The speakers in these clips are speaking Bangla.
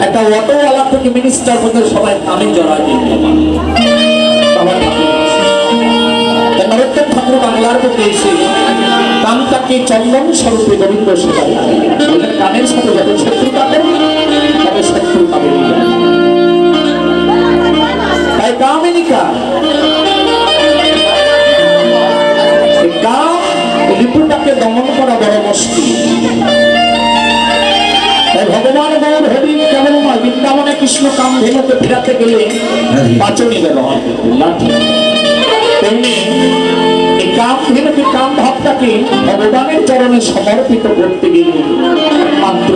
একটা মিনিস্টার সবাই কানে জড়া দিয়ে নরোত্তম ঠাকুর চন্দন স্বরূপে গোবিন্দ কানের সাথে কৃষ্ণ কাম ধেনুকে ফেরাতে গেলে পাচনি ব্যবহার করতেন লাঠি। তেমনি এই কাম ধেনুকে কাম ভাবটাকে ভগবানের চরণে সমর্পিত করতে গেলে মাত্র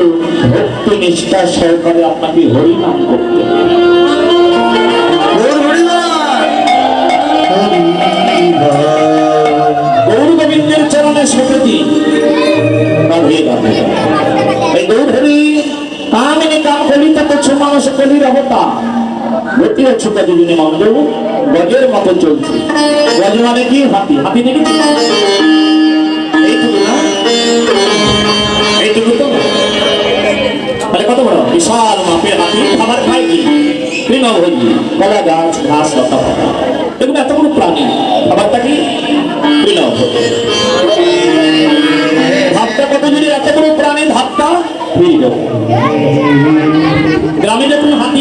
ভক্তি নিষ্ঠা সহকারে আপনাকে হরিনাম করতে হবে। গতি হচ্ছে কতদিনে মন্দ গজের মতো চলছে। গজ মানে কি? হাতি। হাতি দেখেছি এইটুকু না? এইটুকু তো তাহলে কত বড়? বিশাল মাপের হাতি। খাবার খায় কি? তৃণভোজী কলা গাছ, ঘাস, লতা এগুলো এত প্রাণী। খাবারটা কি? তৃণভোজী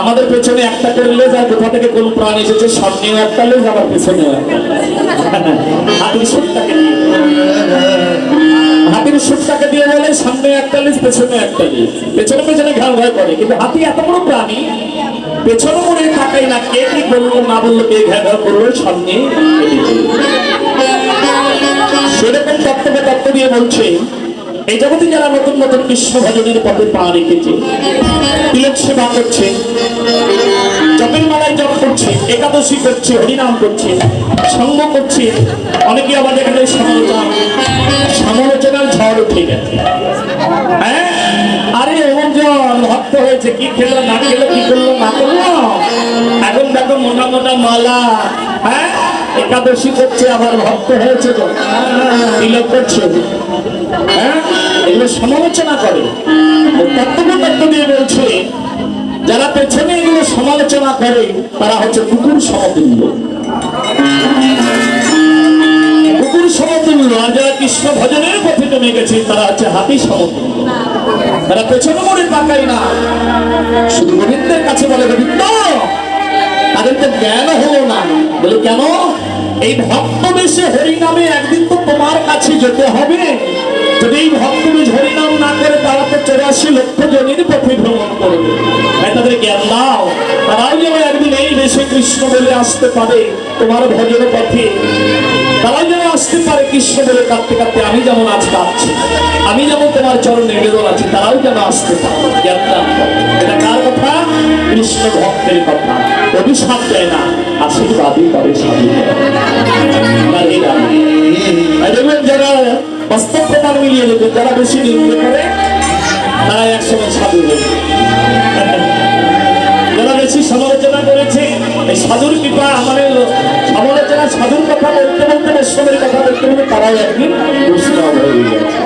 আমাদের পেছনে একটা করে লেজ আর কোথা থেকে কোন প্রাণ এসেছে সামনেও একটা লেজ পেছনেও হাতির সুটটাকে দিয়ে বলে, সামনে একটা লেজ, পেছনে একটা লেজ। পেছনে পেছনে ঘাল ভয় করে। কিন্তু হাতি এত বড় প্রাণী, পেছনে মনে থাকাই না, কে কি বলল, না বলল, কে করল সামনে সেরকম তত্ত্বকে তত্ত্ব দিয়ে বলছে, এই জগতে যারা নতুন নতুন কৃষ্ণ ভজনের পথে পা রেখেছে, তিলক করছে জপের মালায় জপ করছে, একাদশী করছে, হরিনাম করছে, সঙ্গ করছে, অনেকে আবার যায় সমালোচনা সমালোচনার ঝড় উঠে গেছে। হ্যাঁ? ভক্ত হয়েছে এখন হ্যাঁ? হ্যাঁ? সমালোচনা করে। দিয়ে বলছে, যারা পেছনে করে তারা হচ্ছে কুকুর সমতুল্য। কুকুর সমতুল্য, আর যারা কৃষ্ণ ভজনের পথে জমে গেছে, তারা হচ্ছে হাতি সমতুল্য। তারা পেছনে মনে তাকাই না। শুধু গোবিন্দের কাছে বলে, গোবিন্দ তাদের তো জ্ঞান হলো না। বলে, কেন? এই ভক্ত বেশে হরিনামে একদিন তো তোমার কাছে যেতে হবে। যদি এই ভক্ত হরিনাম না করে চৌরাশি লক্ষ জনের পথে ভ্রমণ করবে। তাই তাদের জ্ঞান দাও। যেন একদিন এই দেশে কৃষ্ণ বলে আসতে পারে তোমার ভজন পথে। যেন আসতে পারে কৃষ্ণ বলে কাঁদতে কাঁদতে আমি যেমন আজ কাঁদছি, আমি যেমন তোমার চরণ নিবেদন আছি, তারাও যেন আসতে পারে। জ্ঞান দান এটা কার কথা? কৃষ্ণ ভক্তের কথা। অভিশাপ দেয় না, আশীর্বাদই করে সাধু। মিলিয়ে দেবে যারা বেশি নিন্দে করে তারা একসময় সাধু যারা বেশি সমালোচনা করেছে এই সাধুর কৃপা আমাদের সমালোচনা সাধুর কথা বলতে বলতে বৈষ্ণবের কথা বলতে বলতে তারাই একদিন বৈষ্ণব হয়ে গেছে।